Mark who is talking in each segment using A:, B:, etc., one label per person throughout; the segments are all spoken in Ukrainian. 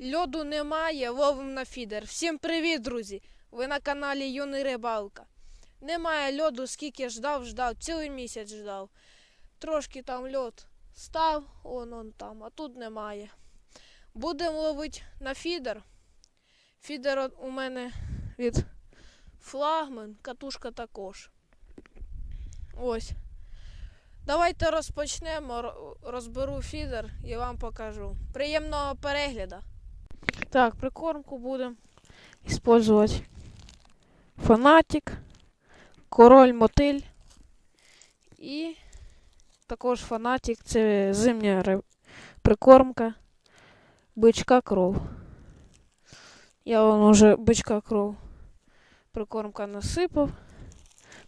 A: Льоду немає, ловим на фідер. Всім привіт, друзі! Ви на каналі Юний Рибалка. Немає льоду, скільки ждав, ждав, цілий місяць ждав. Трошки там льод став, он он там, а тут немає. Будемо ловити на фідер. Фідер у мене від флагман, катушка також. Ось. Давайте розпочнемо, розберу фідер і вам покажу. Приємного перегляду. Так, прикормку будемо использовать фанатик, король мотиль і також фанатик це зимня ри- прикормка бичка кров. Я вон уже бичка кров прикормка насипав.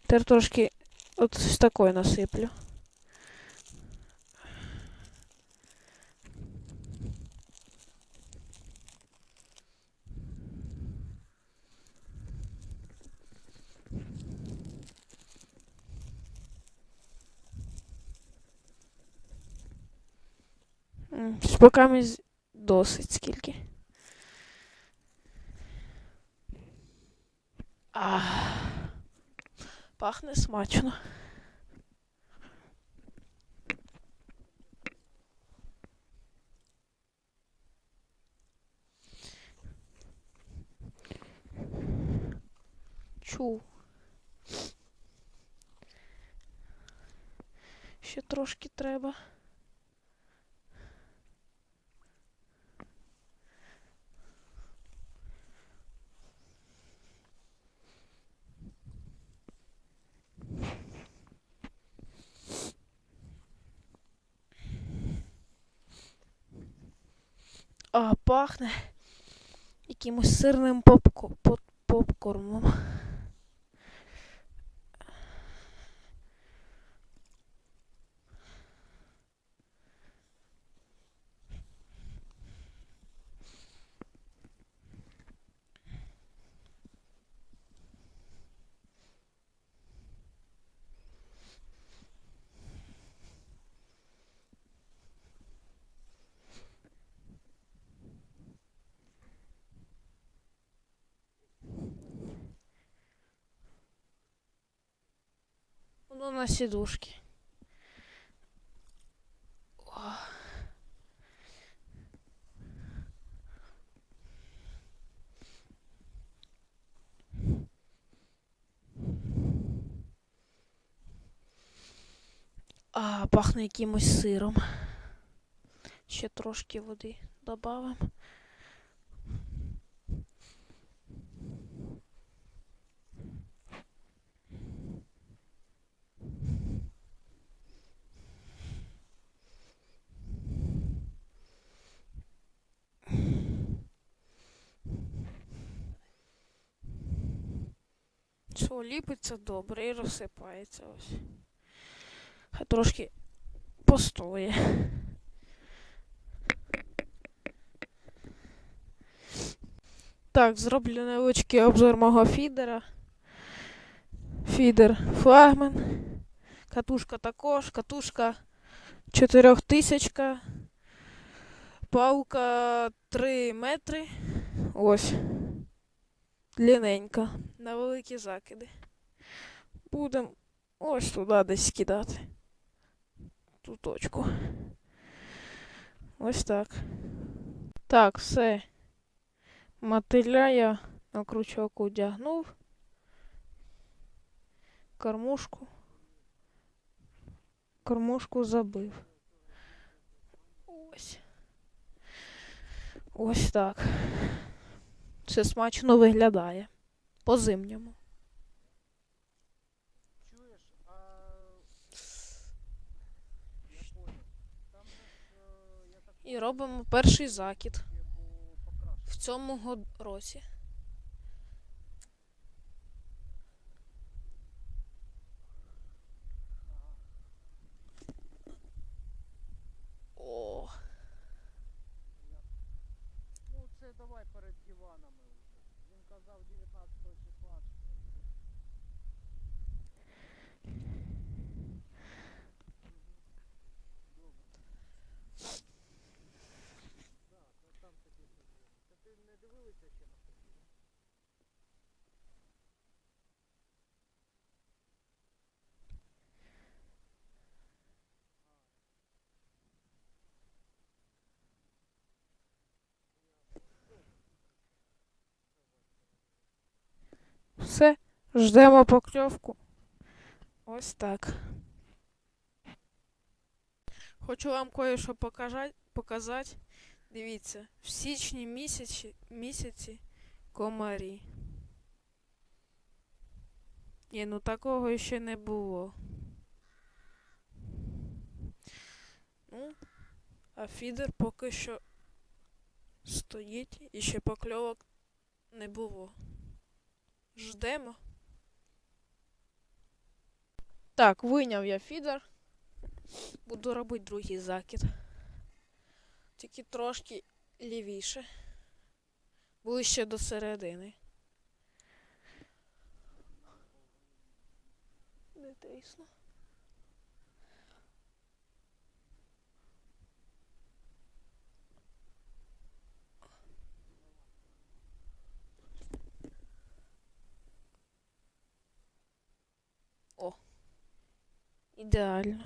A: Тепер трошки от з такої насиплю. Шпаками досить скільки. Ах, пахне смачно. Чу. Ще трошки треба. Пахне якимось сирним попко- поп- попкормом. На сідушки. О. А, пахне якимось сиром. Ще трошки води добавимо. Що, ліпиться добре і розсипається ось. Трошки постоє. Так, зроблю невеличкий обзор мого фідера. Фідер флагман. Катушка також, катушка 4000. Палка 3 метри. Ось. Длинненька. На великі закиди. Будемо ось туди десь кидати. Ту точку. Ось так. Так, все. Мотиля я на крючок одягнув. Кормушку. Кормушку забив. Ось. Ось так. Все смачно виглядає. По зимньому.
B: Чуєш, а я понял. Там же ж, е,
A: І робимо перший закид в цьому році. О,
B: Ну це давай перед диванами вже. Він казав 19 числа. що приїде. Мгм. Добре. Да, то там таке собі. це ще на собі.
A: Все, ждемо покльовку. Ось так. Хочу вам кое-що показати. Дивіться, в січні місяці, місяці комарі. Ні, ну такого ще не було. Ну, а фідер поки що стоїть і ще покльовок не було. Ждемо. Так, вийняв я фідер. Буду робити другий закид. Тільки трошки лівіше. Ближче до середини. Не тисно. О. Ідеально.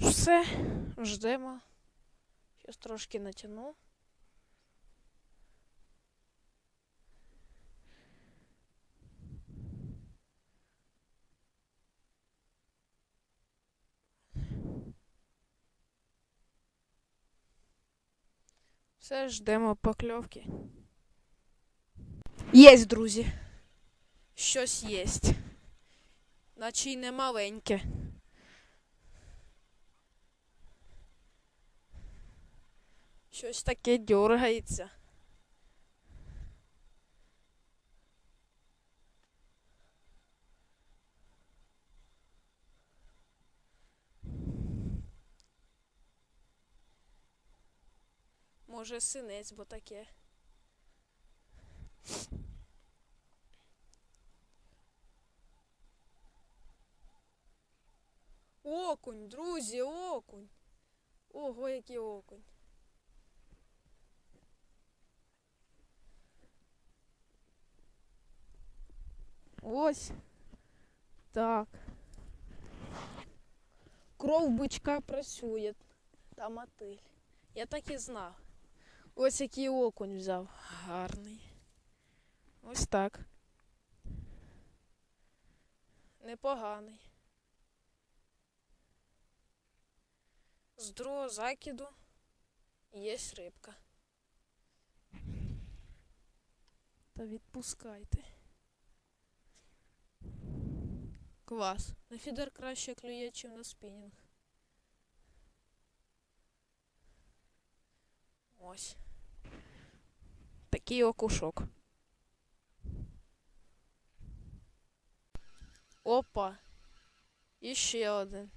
A: Все, ждемо. Щас трошки натягну. Все, ждемо покльовки. Єсть, друзі. Щось єсть. Наче й не маленьке. Щось таке дергається. Може синець, бо таке. Окунь, друзі, окунь. Ого, який окунь. Ось. Так. Кров бичка працює. Та мотиль. Я так і знав. Ось який окунь взяв. Гарний. Ось так. Непоганий. З другого закиду є рибка. Та відпускайте. Клас. На фідер краще клює, чим на спінінг. Ось. Такий окушок. Опа. І ще один.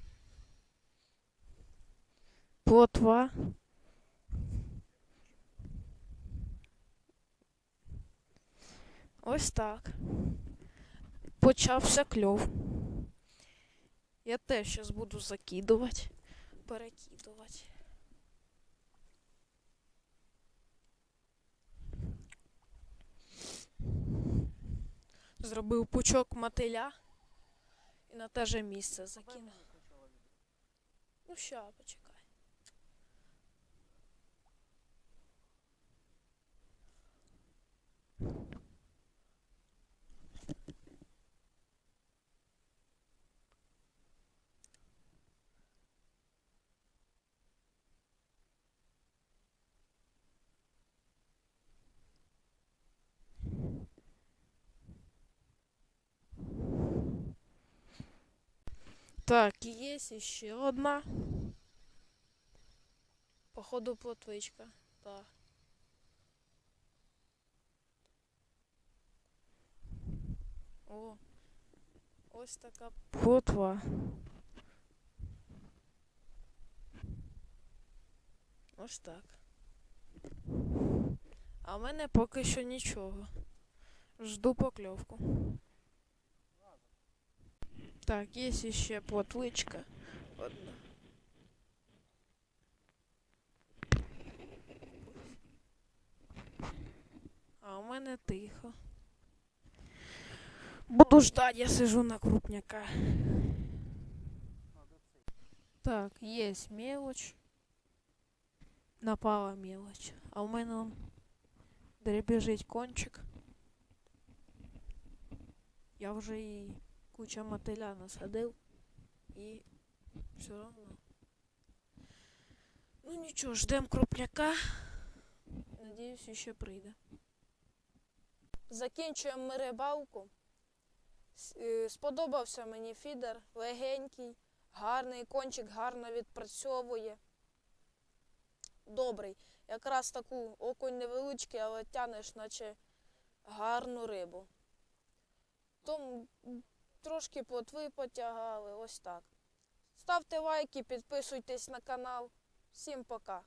A: Плотва. Ось так. Почався кльов. Я теж зараз буду закидувати, перекидувати. Зробив пучок мотиля і на те же місце закинув. Ну ща, почекай. Так, є ще одна. Походу плотвичка. Так. О. Ось така плотва. Ось так. А в мене поки що нічого. Жду покльовку. Так, є ще плотвичка одна. А у мене тихо. Буду ждать, я сижу на крупняка. Так, есть мелочь. Напала мелочь. А у мене он дребежить кончик. Я вже і куча мотиля насадив. І все одно. Ну нічого, ждем крупняка. Надіюсь, ще прийде. Закінчуємо ми рибалку. Е, Сподобався мені фідер, легенький, гарний кончик гарно відпрацьовує. Добрий. Якраз таку окунь невеличкий, але тянеш, наче гарну рибу. Тому трошки плотви потягали, ось так. Ставте лайки, підписуйтесь на канал. Всім пока.